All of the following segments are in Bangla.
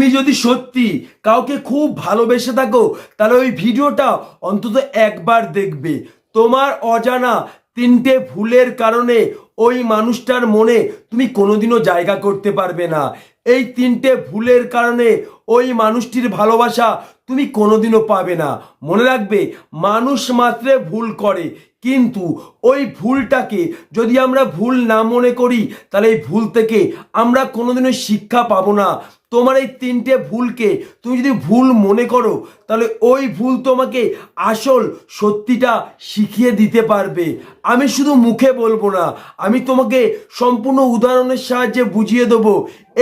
তুমি যদি সত্যি কাউকে খুব ভালোবেসে থাকো, তাহলে ওই ভিডিওটা অন্তত একবার দেখবে। তোমার অজানা তিনটে ভুলের কারণে ওই মানুষটার মনে তুমি কোনোদিনও জায়গা করতে পারবে না। এই তিনটে ভুলের কারণে ওই মানুষটির ভালোবাসা তুমি কোনোদিনও পাবে না। মনে রাখবে, মানুষ মাত্রে ভুল করে। কিন্তু ওই ভুলটাকে যদি আমরা ভুল না মনে করি, তাহলে এই ভুল থেকে আমরা কোনোদিনও শিক্ষা পাবো না। তোমার এই তিনটে ভুলকে তুমি যদি ভুল মনে করো, তাহলে ওই ভুল তোমাকে আসল সত্যিটা শিখিয়ে দিতে পারবে। আমি শুধু মুখে বলব না, আমি তোমাকে সম্পূর্ণ উদাহরণের সাহায্যে বুঝিয়ে দেবো।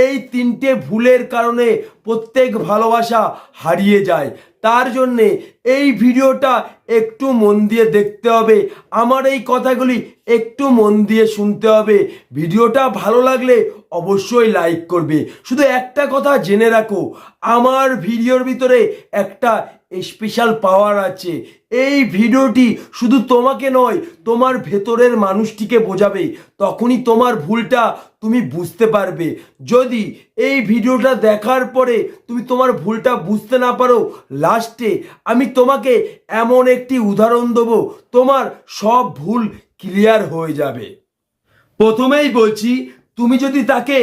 এই তিনটে ভুলের কারণে প্রত্যেক ভালোবাসা হারিয়ে যায়। তার জন্যে এই ভিডিওটা একটু মন দিয়ে দেখতে হবে। আমার এই কথাগুলি একটু মন দিয়ে শুনতে হবে। ভিডিওটা ভালো লাগলে অবশ্যই লাইক করবে। শুধু একটা কথা জেনে রাখো, আমার ভিডিওর ভিতরে একটা স্পেশাল পাওয়ার আছে। এই ভিডিওটি শুধু তোমাকে নয়, তোমার ভেতরের মানুষটিকে বোঝাবে। তখনই তোমার ভুলটা তুমি বুঝতে পারবে। যদি এই ভিডিওটা দেখার পরে তুমি তোমার ভুলটা বুঝতে না পারো লাস্টে আমি তোমাকে এমন একটি উদাহরণ দেবো, তোমার সব ভুল ক্লিয়ার হয়ে যাবে। প্রথমেই বলছি তুমি যদি তাকে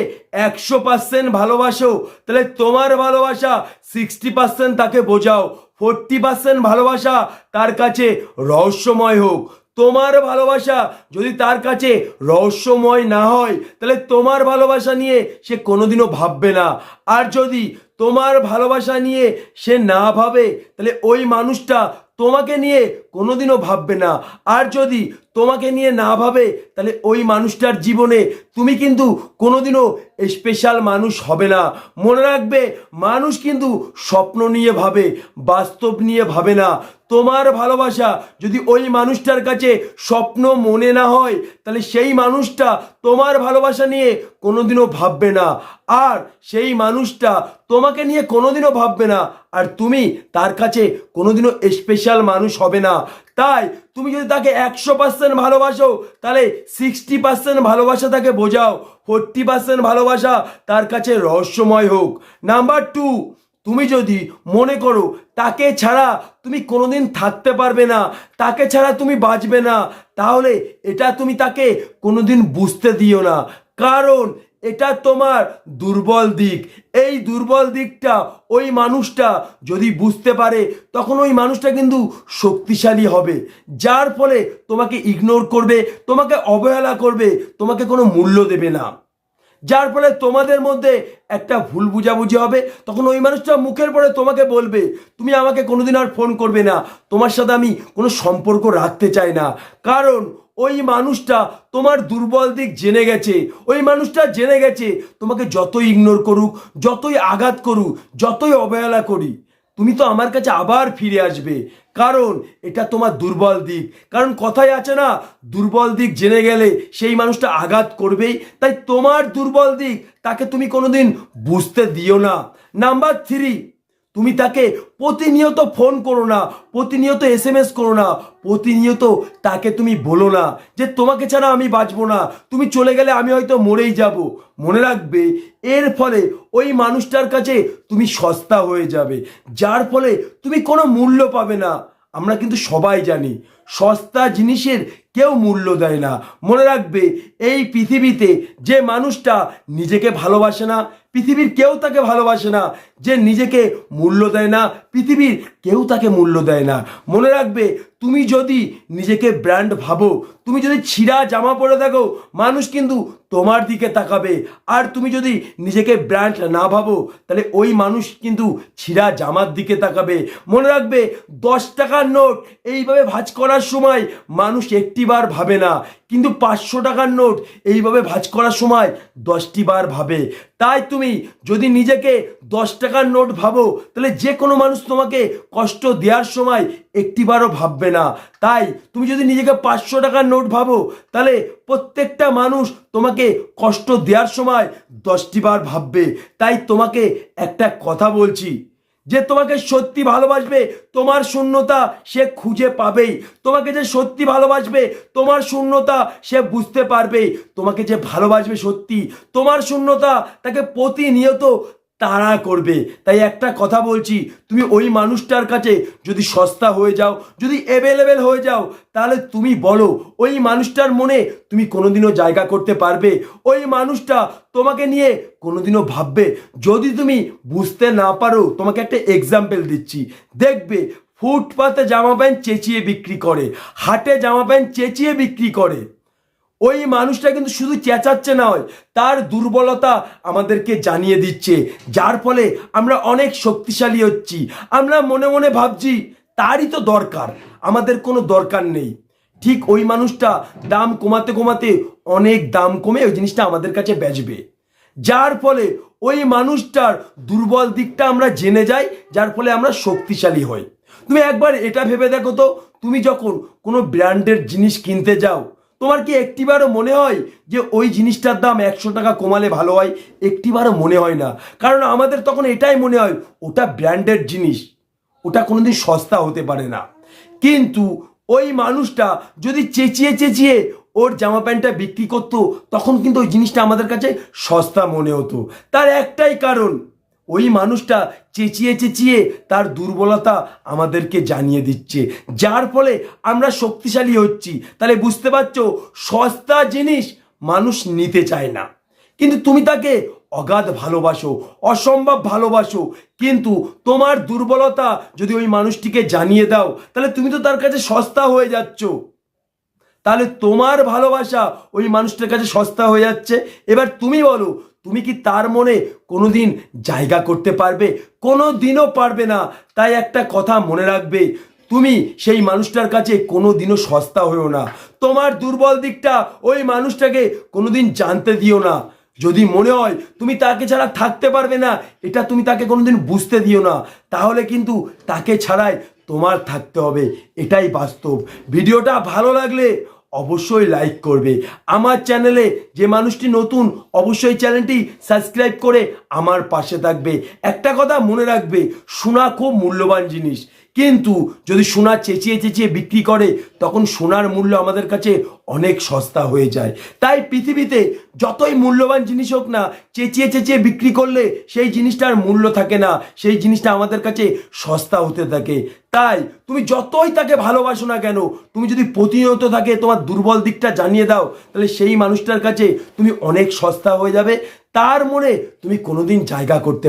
একশো পার্সেন্ট ভালোবাসো, তাহলে তোমার ভালোবাসা সিক্সটি পার্সেন্ট তাকে বোঝাও। ফোরটি পার্সেন্ট ভালোবাসা তার কাছে রহস্যময় হোক। তোমার ভালোবাসা যদি তার কাছে রহস্যময় না হয়, তাহলে তোমার ভালোবাসা নিয়ে সে কোনোদিনও ভাববে না। আর যদি তোমার ভালোবাসা নিয়ে সে না ভাবে, তাহলে ওই মানুষটা তোমাকে নিয়ে কোনোদিনও ভাববে না। আর যদি তোমাকে নিয়ে না ভাবে, তাহলে ওই মানুষটার জীবনে তুমি কিন্তু কোনোদিনও স্পেশাল মানুষ হবে না। মনে রাখবে, মানুষ কিন্তু স্বপ্ন নিয়ে ভাবে, বাস্তব নিয়ে ভাবে না। তোমার ভালোবাসা যদি ওই মানুষটার কাছে স্বপ্ন মনে না হয়, তাহলে সেই মানুষটা তোমার ভালোবাসা নিয়ে কোনোদিনও ভাববে না। আর সেই মানুষটা তোমাকে নিয়ে কোনোদিনও ভাববে না, আর তুমি তার কাছে কোনোদিনও স্পেশাল মানুষ হবে না। তাই তুমি যদি তাকে একশো পার্সেন্ট ভালোবাসো, তাহলে সিক্সটি পার্সেন্ট ভালোবাসা তাকে বোঝাও ফোরটি পার্সেন্ট ভালোবাসা তার কাছে রহস্যময় হোক। নাম্বার টু তুমি যদি মনে করো তাকে ছাড়া তুমি কোনোদিন থাকতে পারবে না, তাকে ছাড়া তুমি বাঁচবে না, তাহলে এটা তুমি তাকে কোনোদিন বুঝতে দিও না। কারণ এটা তোমার দুর্বল দিক। এই দুর্বল দিকটা ওই মানুষটা যদি বুঝতে পারে, তখন ওই মানুষটা কিন্তু শক্তিশালী হবে। যার ফলে তোমাকে ইগনোর করবে, তোমাকে অবহেলা করবে, তোমাকে কোনো মূল্য দেবে না। যার ফলে তোমাদের মধ্যে একটা ভুল বুঝাবুঝি হবে, তখন ওই মানুষটা মুখের পরে তোমাকে বলবে, তুমি আমাকে কোনোদিন আর ফোন করবে না। তোমার সাথে আমি কোনো সম্পর্ক রাখতে চাই না। কারণ ওই মানুষটা তোমার দুর্বল দিক জেনে গেছে। ওই মানুষটা জেনে গেছে, তোমাকে যতই ইগনোর করুক, যতই আঘাত করুক, যতই অবহেলা করি, তুমি তো আমার কাছে আবার ফিরে আসবে। কারণ এটা তোমার দুর্বল দিক। কারণ কথাই আছে না, দুর্বল দিক জেনে গেলে সেই মানুষটা আঘাত করবেই। তাই তোমার দুর্বল দিক, তাকে তুমি কোনোদিন বুঝতে দিও না। নাম্বার থ্রি তুমি তাকে প্রতিনিয়ত ফোন করো না, প্রতিনিয়ত এস এম এস করো না, প্রতিনিয়ত তাকে তুমি বলো না যে তোমাকে ছাড়া আমি বাঁচবো না, তুমি চলে গেলে আমি হয়তো মরেই যাব। মনে রাখবে, এর ফলে ওই মানুষটার কাছে তুমি সস্তা হয়ে যাবে, যার ফলে তুমি কোনো মূল্য পাবে না। আমরা কিন্তু সবাই জানি সস্তা জিনিসের কেউ মূল্য দেয় না। মনে রাখবে, এই পৃথিবীতে যে মানুষটা নিজেকে ভালোবাসে না, পৃথিবীর কেউ তাকে ভালোবাসে না। যে নিজেকে মূল্য দেয় না, পৃথিবীর কেউ তাকে মূল্য দেয় না। মনে রাখবে, তুমি যদি নিজেকে ব্র্যান্ড ভাবো, তুমি যদি ছিঁড়া জামা পরে থাকো, মানুষ কিন্তু তোমার দিকে তাকাবে। আর তুমি যদি নিজেকে ব্র্যান্ড না ভাবো, তাহলে ওই মানুষ কিন্তু ছিঁড়া জামার দিকে তাকাবে। মনে রাখবে, দশ টাকার নোট এইভাবে ভাজ ভাঁজ করার সময় মানুষ একটিবার ভাবে না। কিন্তু পাঁচশো টাকার নোট এইভাবে ভাজ করার সময় দশটি বার ভাবে। তাই তুমি যদি নিজেকে দশ টাকার নোট ভাবো, তাহলে যে কোনো মানুষ তোমাকে কষ্ট দেওয়ার সময় একটিবারও ভাববে না। তাই তুমি যদি নিজেকে পাঁচশো টাকার নোট ভাবো, তাহলে প্রত্যেকটা মানুষ তোমাকে কষ্ট দেওয়ার সময় দশটি বার ভাববে। তাই তোমাকে একটা কথা বলছি। যে তোমাকে সত্যি ভালোবাসবে, তোমার শূন্যতা সে খুঁজে পাবেই। তোমাকে যে সত্যি ভালোবাসবে, তোমার শূন্যতা সে বুঝতে পারবে তোমাকে যে ভালোবাসবে সত্যি, তোমার শূন্যতা তাকে প্রতিনিয়ত তাড়া করবে। তাই একটা কথা বলছি, তুমি ওই মানুষটার কাছে যদি সস্তা হয়ে যাও, যদি অ্যাভেলেবেল হয়ে যাও, তাহলে তুমি বলো, ওই মানুষটার মনে তুমি কোনোদিনও জায়গা করতে পারবে? ওই মানুষটা তোমাকে নিয়ে কোনোদিনও ভাববে? যদি তুমি বুঝতে না পারো, তোমাকে একটা এক্সাম্পল দিচ্ছি। দেখবে, ফুটপাতে জামা প্যান্ট চেঁচিয়ে বিক্রি করে, হাটে জামা প্যান্ট চেঁচিয়ে বিক্রি করে। ওই মানুষটা কিন্তু শুধু চেঁচাচ্ছে না হয়, তার দুর্বলতা আমাদেরকে জানিয়ে দিচ্ছে। যার ফলে আমরা অনেক শক্তিশালী হচ্ছি। আমরা মনে মনে ভাবছি, তারই তো দরকার, আমাদের কোনো দরকার নেই। ঠিক ওই মানুষটা দাম কমাতে কমাতে অনেক দাম কমে ওই জিনিসটা আমাদের কাছে বেচবে। যার ফলে ওই মানুষটার দুর্বল দিকটা আমরা জেনে যাই, যার ফলে আমরা শক্তিশালী হই। তুমি একবার এটা ভেবে দেখো তো, তুমি যখন কোনো ব্র্যান্ডের জিনিস কিনতে যাও তোমার কি একটিবারও মনে হয় যে ওই জিনিসটার দাম একশো টাকা কমালে ভালো হয়? একটিবারও মনে হয় না। কারণ আমাদের তখন এটাই মনে হয়, ওটা ব্র্যান্ডের জিনিস। ওটা কোনোদিন সস্তা হতে পারে না। কিন্তু ওই মানুষটা যদি চেঁচিয়ে চেঁচিয়ে ওর জামা প্যান্টটা বিক্রি করতো, তখন কিন্তু ওই জিনিসটা আমাদের কাছে সস্তা মনে হতো। তার একটাই কারণ ওই মানুষটা চেঁচিয়ে চেঁচিয়ে তার দুর্বলতা আমাদেরকে জানিয়ে দিচ্ছে। যার ফলে আমরা শক্তিশালী হচ্ছি। তাহলে বুঝতে পারছ, সস্তা জিনিস মানুষ নিতে চায় না। কিন্তু তুমি তাকে অগাধ ভালোবাসো, অসম্ভব ভালোবাসো। কিন্তু তোমার দুর্বলতা যদি ওই মানুষটিকে জানিয়ে দাও, তাহলে তুমি তো তার কাছে সস্তা হয়ে যাচ্ছ। তাহলে তোমার ভালোবাসা ওই মানুষটার কাছে সস্তা হয়ে যাচ্ছে। এবার তুমি বলো তুমি কি তার মনে কোনোদিন জায়গা করতে পারবে? কোনো দিনও পারবে না। তাই একটা কথা মনে রাখবে, তুমি সেই মানুষটার কাছে কোনো দিনও সস্তা হয়েও না। তোমার দুর্বল দিকটা ওই মানুষটাকে কোনোদিন জানতে দিও না। যদি মনে হয় তুমি তাকে ছাড়া থাকতে পারবে না, এটা তুমি তাকে কোনোদিন বুঝতে দিও না। তাহলে কিন্তু তাকে ছাড়াই তোমার থাকতে হবে। এটাই বাস্তব। ভিডিওটা ভালো লাগলে অবশ্যই লাইক করবে। আমার চ্যানেলে যে মানুষটি নতুন, অবশ্যই চ্যানেলটি সাবস্ক্রাইব করে আমার পাশে থাকবে। একটা কথা মনে রাখবে শোনা খুব মূল্যবান জিনিস। কিন্তু যদি সোনা চেঁচিয়ে চেঁচিয়ে বিক্রি করে, তখন সোনার মূল্য আমাদের কাছে অনেক সস্তা হয়ে যায়। তাই পৃথিবীতে যতই মূল্যবান জিনিস হোক না, চেঁচিয়ে চেঁচিয়ে বিক্রি করলে সেই জিনিসটার মূল্য থাকে না, সেই জিনিসটা আমাদের কাছে সস্তা হতে থাকে। তাই তুমি যতই তাকে ভালোবাসো না কেন, তুমি যদি প্রতিনিয়ত তাকে তোমার দুর্বল দিকটা জানিয়ে দাও, তাহলে সেই মানুষটার কাছে তুমি অনেক সস্তা হয়ে যাবে। তার মনে তুমি কোনোদিন জায়গা করতে